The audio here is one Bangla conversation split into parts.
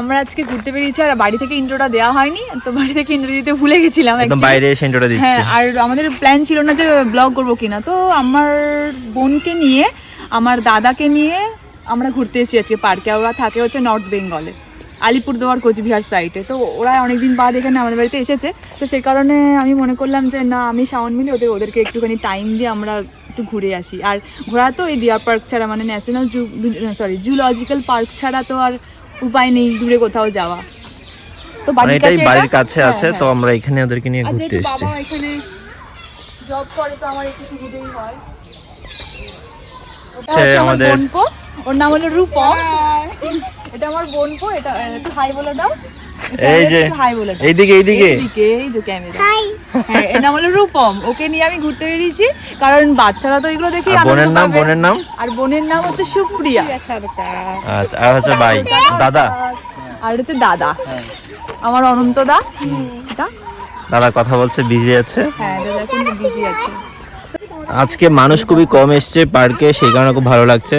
আমরা আজকে ঘুরতে বেরিয়েছি আর বাড়ি থেকে ইন্ট্রোটা দেওয়া হয়নি তো বাড়ি থেকে ইন্ট্রো দিতে ভুলে গেছিলাম একদম বাইরে এসে ইন্ট্রোটা দিচ্ছি। হ্যাঁ আর আমাদের প্ল্যান ছিল না যে ব্লগ করব কিনা তো আমার বোনকে নিয়ে আমার দাদাকে নিয়ে আমরা ঘুরতে এসেছি আজকে পার্কে ওরা থাকে হচ্ছে নর্থ বেঙ্গলে আলিপুরদুয়ার কোচবিহার সাইডে তো ওরা অনেকদিন বাদ এখানে আমাদের বাড়িতে এসেছে তো সেই কারণে আমি মনে করলাম যে না আমি শাওন মিলে ওদের ওদেরকে একটুখানি টাইম দিয়ে আমরা একটু ঘুরে আসি। আর ঘোরা তো এই ডিয়ার পার্ক ছাড়া মানে national zoo sorry zoological park ছাড়া তো আর উপায় নেই দূরে কোথাও যাওয়া। তো মানে বাড়ির কাছে বাড়ির কাছে হ্যাঁ, আছে তো হ্যাঁ। আমরা এখানে ওদেরকে নিয়ে ঘুরতে যেহেতু এসেছি। বাবা এখানে জব করে তো আমার একটু সুবিধেই হয়। সে আমার আমাদের- বোনপো। ওর নাম হলো রূপম। এটা আমার বোনপো এটা খাই হাই বলে দাও। এই যে হাই বলে এইদিকে এইদিকে। এইদিকে এই যে ক্যামেরা হ্যাঁ এর নাম হলো রূপম। ওকে নিয়ে আমি ঘুরতে বেরিয়েছি কারণ বাচ্চারা তো এগুলো দেখি বোনের নাম বোনের নাম? আর বোনের নাম হচ্ছে সুপ্রিয়া। আচ্ছা আর হচ্ছে ভাই দাদা। আর হচ্ছে দাদা। আমার অনন্ত দা। দাদা কথা বলছে বিজি আছে। হ্যাঁ দাদা এখন বিজি আছে। আজকে মানুষ খুবই কম এসছে পার্কে সেই কারণে খুব ভালো লাগছে।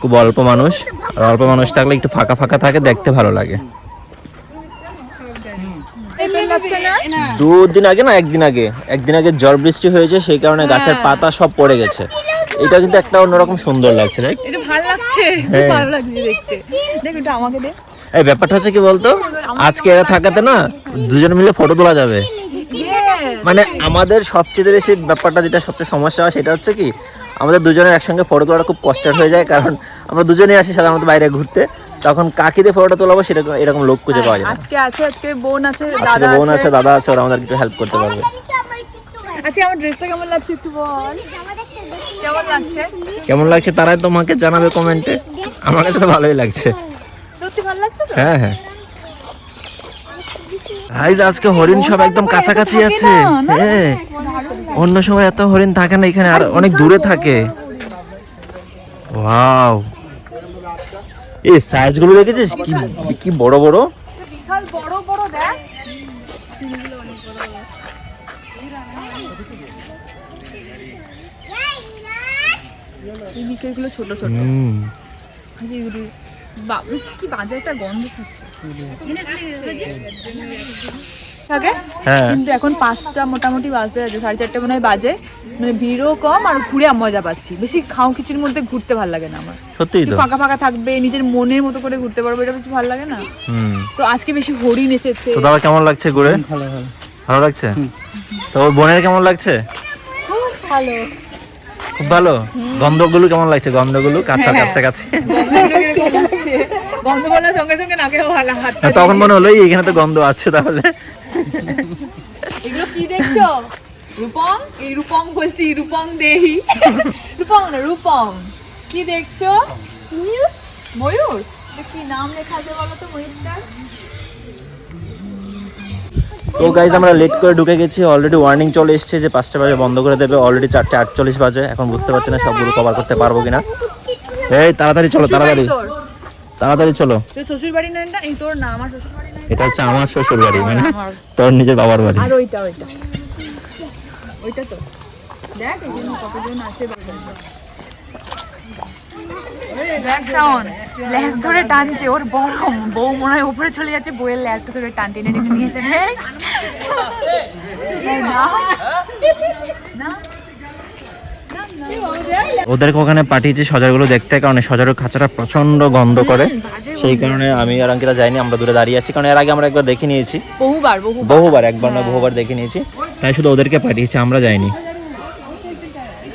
খুব অল্প মানুষ। আর অল্প মানুষ থাকলে একটু ফাঁকা ফাঁকা থাকে দেখতে ভালো লাগে এপ্রিল লাগছে না দুদিন আগে না একদিন আগে একদিন আগে ঝড় বৃষ্টি হয়েছে সেই কারণে গাছের হ্যাঁ। পাতা সব পড়ে গেছে। এটা কিন্তু একটা অন্যরকম সুন্দর লাগছে রাইট এটা ভালো লাগছে হ্যাঁ। ভালো লাগছে দেখতে। দেখ এটা আমাকে দে। এই ব্যাপারটা হচ্ছে কি বলতো? আজকে এরা থাকাতে না দুজন মিলে ফটো তোলা যাবে। মানে আমাদের সবচেয়ে বেশি ব্যাপারটা যেটা সবচেয়ে সমস্যা হয় সেটা হচ্ছে কি আমাদের দুজনের একসঙ্গে ফটো তোলাটা খুব কষ্টের হয়ে যায় কারণ আমরা দুজনেই আসি সাধারণত বাইরে ঘুরতে। তখন কাকে দিয়ে ফটোটা তোলাবো সেটা এরকম লোক খুঁজে পাওয়া যায়। না আজকে আছে আজকে বোন আছে দাদা বোন আছে। দাদা আছে ওরা আমাদের একটু হেল্প করতে পারবে। আজকে আমার ড্রেসটা কেমন লাগছে একটু বল? কেমন লাগছে? কেমন লাগছে তারাই তোমাকে জানাবে কমেন্টে আমার কাছে তো ভালোই লাগছে। সত্যি ভালো লাগছে তো? হ্যাঁ হ্যাঁ। ভাই আজকে হরিণ সব একদম কাছাকাছি আছে? হ্যাঁ। অন্য সময় এত হরিণ থাকে না এখানে আর অনেক দূরে থাকে। ওয়াও এই সাইজগুলো দেখেছিস? কি কি বড় বড়? বিশাল বড় বড় দেখ। এই ছোট ছোট। এগুলো কি বাজারটা একটা গন্ধ ছাড়ছে থাকে হ্যাঁ। কিন্তু এখন পাঁচটা মোটামুটি বাজতে আছে সাড়ে চারটে মনে হয় বাজে। মানে ভিড়ও কম আর ঘুরে মজা পাচ্ছি। বেশি খাও খিচির মধ্যে ঘুরতে ভালো লাগে না আমার। সত্যিই তো। ফাঁকা ফাঁকা থাকবে নিজের মনের মতো করে ঘুরতে পারব এটা বেশি ভালো লাগে না। তো আজকে বেশি হরিণ এসেছে। তো দাদা কেমন লাগছে ঘুরে? ভালো লাগছে? তো ওর বোনের কেমন লাগছে? খুব ভালো। খুব ভালো? গন্ধগুলো কেমন লাগছে? গন্ধগুলো কাছা হ্যাঁ। কাছে কাছে গন্ধ বলার সঙ্গে সঙ্গে নাকে ভালো তখন মনে হলো এখানে তো গন্ধ আছে তাহলে। এগুলো কি দেখছ? রূপম? এই রূপম বলছি রূপম দেহি। রূপম না রূপম। কি দেখছ? ময়ূর। কি নাম লেখা আছে বলো তো ময়ূরটার? তো গাইজ আমরা লেট করে ঢুকে গেছি। অলরেডি ওয়ার্নিং চলে এসেছে যে পাঁচটা বাজে বন্ধ করে দেবে। অলরেডি চারটে আটচল্লিশ বাজে। এখন বুঝতে পারছি না সবগুলো কভার করতে পারব কিনা। এই তাড়াতাড়ি চলো তাড়াতাড়ি। তাড়াতাড়ি চলো। শ্বশুর বাড়ি না এই তোর না আমার শ্বশুর বাড়ি এটা হচ্ছে আমার শ্বশুর বাড়ি মানে তোর নিজের বাবার বাড়ি। আর ওইটা ওইটা। ওইটা তো। দেখ এখানে কতজন আছে ধরে টানছে ওর বউ বউ মনে হয় উপরে চলে যাচ্ছে বউয়ের ল্যাজটা ধরে টান টেনে টেনে নিয়েছে। না। ওদেরকে ওখানে পাঠিয়েছি সজারগুলো দেখতে কারণ সজারের খাঁচাটা প্রচণ্ড গন্ধ করে। সেই কারণে আমি আর অঙ্কিতা যাইনি আমরা দূরে দাঁড়িয়ে আছি। কারণ এর আগে আমরা একবার দেখে নিয়েছি। বহুবার বহুবার। একবার না বহুবার দেখে নিয়েছি। তাই শুধু ওদেরকে পাঠিয়েছি আমরা যাইনি।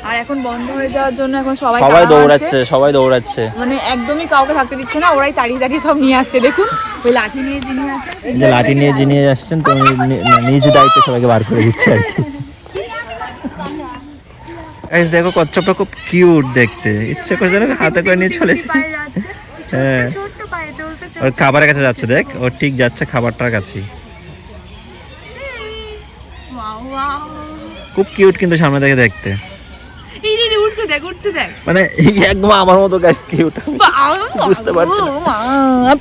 আর এখন বন্ধ হয়ে যাওয়ার জন্য এখন সবাই সবাই দৌড়াচ্ছে সবাই দৌড়াচ্ছে। মানে একদমই কাউকে থাকতে দিচ্ছে না ওরাই তাড়িয়ে তাড়িয়ে সব নিয়ে আসছে দেখুন। ওই লাঠি নিয়ে যিনি আসছে যে লাঠি নিয়ে যিনি আসছেন তো নিজ দায়িত্বে সবাইকে বার করে দিচ্ছে আর কি। এই দেখো কচ্ছপটা খুব কিউট দেখতে। ইচ্ছে করে যেন হাতে করে নিয়ে চলে যাচ্ছে। হ্যাঁ। ওর খাবারের কাছে যাচ্ছে দেখ। ও ঠিক যাচ্ছে খাবারটার কাছে খুব কিউট কিন্তু সামনে থেকে দেখতে। মানে একদম আমার মতো গাছ কিউট বুঝতে পারছি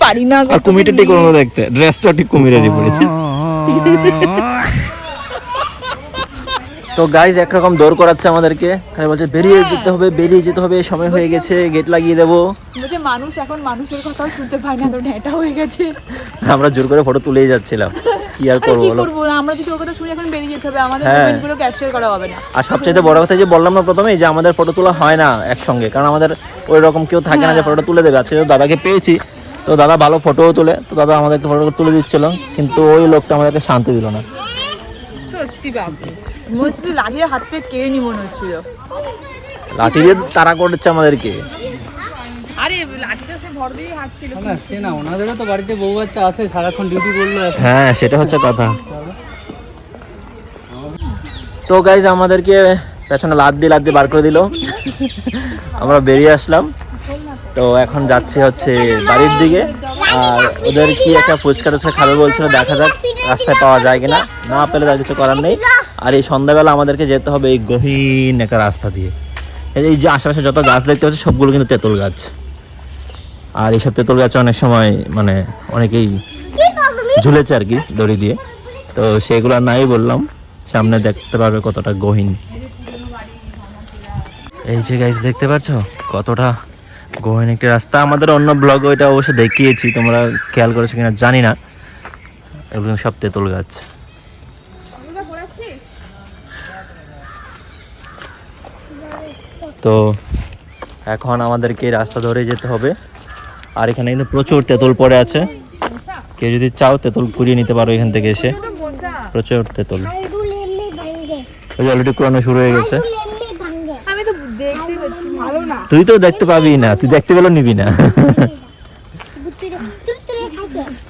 পারি না আর কুমিরটা ঠিক ওর দেখতে। ড্রেসটা ঠিক কুমিরেরই পড়েছে তো গাইজ একরকম দৌড় করাচ্ছে আমাদেরকে। খালি বলছে বেরিয়ে যেতে হবে বেরিয়ে যেতে হবে সময় হয়ে গেছে গেট লাগিয়ে দেবো। বলছে মানুষ এখন মানুষের কথাও শুনতে পায় না তো হয়ে গেছে। আমরা জোর করে ফটো তুলেই যাচ্ছিলাম। কি আর করব বলো? করব আমরা যদি ওর কথা শুনে এখন বেরিয়ে যেতে হবে। আমাদের হ্যাঁ। মোমেন্টগুলো ক্যাপচার করা হবে না। আর সবচেয়ে বড় কথা যে বললাম না প্রথমে যে আমাদের ফটো তোলা হয় না একসঙ্গে। কারণ আমাদের ওই রকম কেউ থাকে না যে ফটো তুলে দেবে। আজকে দাদাকে পেয়েছি। তো দাদা ভালো ফটোও তোলে। তো দাদা আমাদেরকে ফটো তুলে দিচ্ছিল। কিন্তু ওই লোকটা আমাদেরকে শান্তি দিল না। সত্যি বাবু মনে হচ্ছিল লাঠির হাত থেকে কেড়ে নি মনে হচ্ছিল। লাঠি দিয়ে তারা করছে আমাদেরকে। আরে লাঠিটা সে ভর দিয়ে হাঁটছিল। না সে না ওনাদেরও তো বাড়িতে বউ বাচ্চা আছে সারাক্ষণ ডিউটি করল হ্যাঁ সেটা হচ্ছে কথা। তো গাইজ আমাদেরকে পেছনে লাদ দিয়ে লাদ দিয়ে বার করে দিল। আমরা বেরিয়ে আসলাম। তো এখন যাচ্ছি হচ্ছে বাড়ির দিকে। আর ওদের কি একটা ফুচকা টুচকা খাবে বলছিল দেখা যাক। রাস্তায় পাওয়া যায় কিনা, না পেলে তার কিছু করার নেই। আর এই সন্ধ্যাবেলা আমাদেরকে যেতে হবে এই গহীন একটা রাস্তা দিয়ে। এই যে- আশেপাশে যত গাছ দেখতে পাচ্ছি, সবগুলো কিন্তু তেঁতুল গাছ। আর এইসব তেঁতুল গাছে অনেক সময় মানে অনেকেই ঝুলেছে আর কি দড়ি দিয়ে। তো সেগুলো নাই বললাম, সামনে দেখতে পারবে কতটা গহীন। এই যে গাইজ দেখতে পাচ্ছ? কতটা গহীন একটি রাস্তা। আমাদের অন্য ব্লগ ওইটা অবশ্য দেখিয়েছি, তোমরা খেয়াল করেছ কিনা জানি না। এগুলো সব তেঁতুল গাছ। তো এখন আমাদেরকে রাস্তা ধরে যেতে হবে। আর এখানে কিন্তু প্রচুর তেঁতুল পড়ে আছে। কেউ যদি চাও তেঁতুল কুড়িয়ে নিতে পারো এখান থেকে এসে। প্রচুর তেঁতুল। ওই অলরেডি কুড়ানো শুরু হয়ে গেছে। তুই তো দেখতে পাবি না তুই দেখতে পেলেও নিবি না।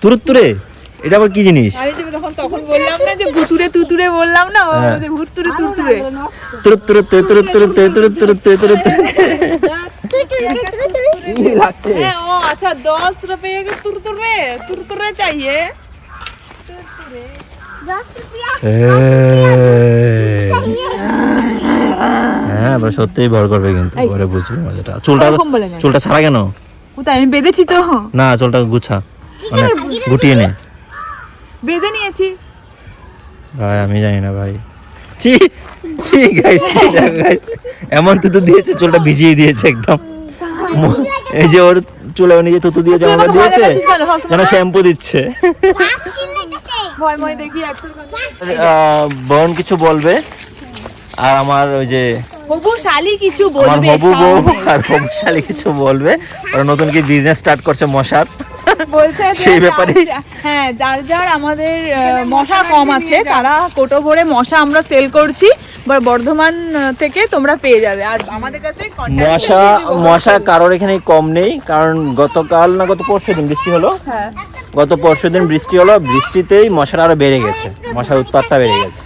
তুরুত্তুরে? এটা আবার কি জিনিস আরে যে তখন তখন বললাম না যে ভুতুরে তুতুরে বললাম না হ্যাঁ। আমাদের ভুতুরে তুতুরে তুরুত্তুরে তে তুরুত্তুরে তে তুরুত্তুরে তে তুরুত্তুরে কি লাগছে হ্যাঁ ও আচ্ছা দশ रुपये के तुरतुरे तुरतुरे चाहिए হ্যাঁ এবার সত্যিই ভর করবে কিন্তু এই। পরে বুঝবে মজাটা চুলটা ওরকম বলে না। চুলটা ছাড়া কেন কোথায় আমি বেঁধেছি তো না চুলটা গুছা মানে গুটিয়ে নে বেঁধে নিয়েছি। ভাই আমি জানি না ভাই। ছি ছি গাইস গাইস এমন তুতু দিয়েছে চুলটা ভিজিয়ে দিয়েছে একদম। এই যে ওর চুলে নিজে তুতু দিয়ে যেমন দিয়েছে যেন শ্যাম্পু দিচ্ছে। বোন কিছু বলবে? আর আমার ওই যে হবু শালি কিছু আমার বলবে হবু বউ আর হবু শালি কিছু বলবে? ওরা নতুন কি বিজনেস স্টার্ট করছে মশার? বলছে সেই ব্যাপারে? হ্যাঁ যার যার আমাদের মশা কম আছে তারা কোটো ভরে মশা আমরা সেল করছি বা বর্ধমান থেকে তোমরা পেয়ে যাবে। আর আমাদের কাছে মশা মশা কারোর এখানে কম নেই কারণ গতকাল না গত পরশু দিন বৃষ্টি হলো। হ্যাঁ। গত পরশু দিন বৃষ্টি হলো বৃষ্টিতেই মশার আরও বেড়ে গেছে মশার উৎপাতটা বেড়ে গেছে।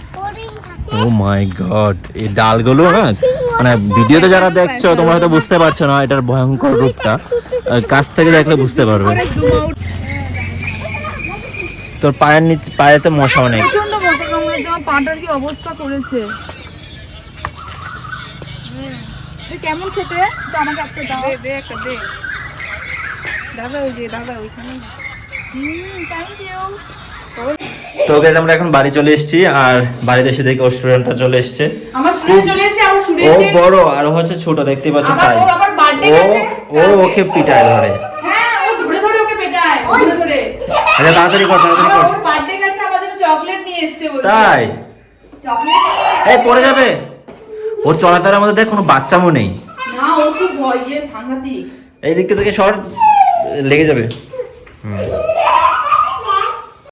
ও মাই গড এই ডালগুলো না মানে ভিডিওতে যারা দেখছ তোমরা হয়তো বুঝতে পারছ না এটার ভয়ঙ্কর রূপটা। কাছ থেকে দেখলে বুঝতে পারবে। তোর পায়ের নিচে পায়েতে মশা অনেক পাটার কি অবস্থা করেছে। কেমন খেতে? আমাকে একটা দাও। দে দে একটা দে। দাদা ওই যে দাদা ওইখানে। হুম থ্যাংক ইউ তো গাইজ আমরা এখন বাড়ি চলে এসেছি আর বাড়িতে এসে দেখি ওর স্টুডেন্টটা চলে এসেছে। আমার স্টুডেন্ট চলে এসেছে আমার ও বড় আর ও হচ্ছে ছোট দেখতে পাচ্ছ তাই ও ও ওকে পিটায় ধরে। হ্যাঁ ও ধরে ধরে ওকে পেটায় ধরে ধরে। আচ্ছা তাড়াতাড়ি কর তাড়াতাড়ি কর। ওর বার্থডে গেছে আমার জন্য চকলেট নিয়ে এসেছে বলছে। তাই? চকলেট এই পড়ে যাবে। ওর চলাফেরার মধ্যে দেখ কোনো বাচ্চামো নেই। না ও খুব ভয় গিয়ে সাংঘাতিক। এই দিকটা থেকে শর্ট লেগে যাবে। হুম।